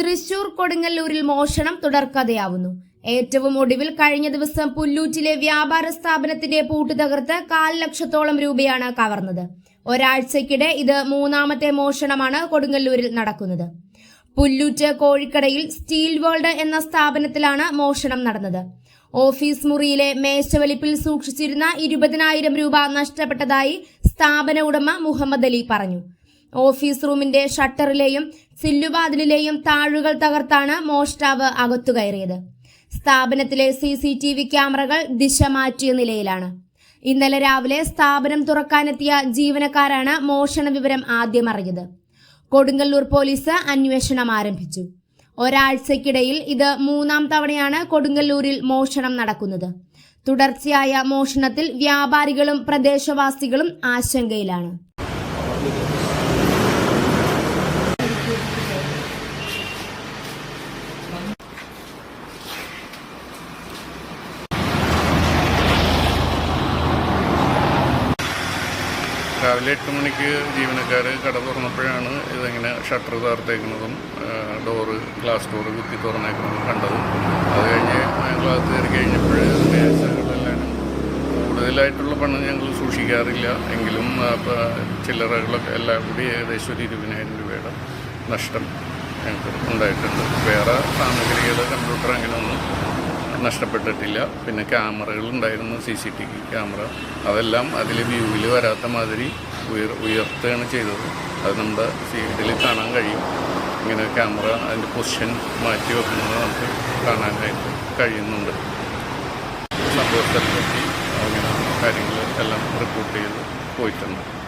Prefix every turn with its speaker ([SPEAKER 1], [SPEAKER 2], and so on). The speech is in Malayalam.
[SPEAKER 1] തൃശൂർ കൊടുങ്ങല്ലൂരിൽ മോഷണം തുടർക്കഥയാവുന്നു. ഏറ്റവും ഒടുവിൽ കഴിഞ്ഞ ദിവസം പുല്ലൂറ്റിലെ വ്യാപാര സ്ഥാപനത്തിന്റെ പൂട്ട് തകർത്ത് കാൽ ലക്ഷത്തോളം രൂപയാണ് കവർന്നത്. ഒരാഴ്ചക്കിടെ ഇത് മൂന്നാമത്തെ മോഷണമാണ് കൊടുങ്ങല്ലൂരിൽ നടക്കുന്നത്. പുല്ലൂറ്റ് കോഴിക്കടയിൽ സ്റ്റീൽ വേൾഡ് എന്ന സ്ഥാപനത്തിലാണ് മോഷണം നടന്നത്. ഓഫീസ് മുറിയിലെ മേശവലിപ്പിൽ സൂക്ഷിച്ചിരുന്ന ഇരുപതിനായിരം രൂപ നഷ്ടപ്പെട്ടതായി സ്ഥാപന ഉടമ മുഹമ്മദ് അലി പറഞ്ഞു. ഓഫീസ് റൂമിന്റെ ഷട്ടറിലെയും സില്ലുവാതിലിലെയും താഴുകൾ തകർത്താണ് മോഷ്ടാവ് അകത്തു കയറിയത്. സ്ഥാപനത്തിലെ സി സി ടി വി ക്യാമറകൾ ദിശ മാറ്റിയ നിലയിലാണ്. ഇന്നലെ രാവിലെ സ്ഥാപനം തുറക്കാനെത്തിയ ജീവനക്കാരാണ് മോഷണ വിവരം ആദ്യം അറിഞ്ഞത്. കൊടുങ്ങല്ലൂർ പോലീസ് അന്വേഷണം ആരംഭിച്ചു. ഒരാഴ്ചക്കിടയിൽ ഇത് മൂന്നാം തവണയാണ് കൊടുങ്ങല്ലൂരിൽ മോഷണം നടക്കുന്നത്. തുടർച്ചയായ മോഷണത്തിൽ വ്യാപാരികളും പ്രദേശവാസികളും ആശങ്കയിലാണ്.
[SPEAKER 2] രാവിലെ എട്ട് മണിക്ക് ജീവനക്കാർ കട തുറന്നപ്പോഴാണ് ഇതെങ്ങനെ ഷട്ടർ തകർത്തേക്കുന്നതും ഡോറ് ഗ്ലാസ് ഡോറ് കുത്തി തുറന്നേക്കുന്നതും കണ്ടത്. അത് കഴിഞ്ഞ് ക്ലാസ് കയറി മേശകളെല്ലാം കൂടുതലായിട്ടുള്ള പണം ഞങ്ങൾ സൂക്ഷിക്കാറില്ല. എങ്കിലും ചില്ലറകളൊക്കെ എല്ലാം കൂടി ഏകദേശം ഒരു ഇരുപതിനായിരം രൂപയുടെ നഷ്ടം ഞങ്ങൾക്ക് ഉണ്ടായിട്ടുണ്ട്. വേറെ സാമഗ്രികൾ കമ്പ്യൂട്ടർ അങ്ങനെയൊന്നും നഷ്ടപ്പെട്ടിട്ടില്ല. പിന്നെ ക്യാമറകൾ ഉണ്ടായിരുന്നു C C T V camera. അതെല്ലാം അതിൽ വ്യൂവിൽ വരാത്ത മാതിരി ഉയർ ഉയർത്തുകയാണ് ചെയ്തത്. അത് നമ്മുടെ ഫീൽഡിൽ കാണാൻ കഴിയും. ഇങ്ങനെ ക്യാമറ അതിന്റെ പൊസിഷൻ മാറ്റി വെക്കുന്നത് നമുക്ക് കാണാനായിട്ട് കഴിയുന്നുണ്ട്. സംഭവത്തെ പറ്റി അങ്ങനെ കാര്യങ്ങൾ എല്ലാം റിപ്പോർട്ട് ചെയ്ത് പോയിട്ടുണ്ട്.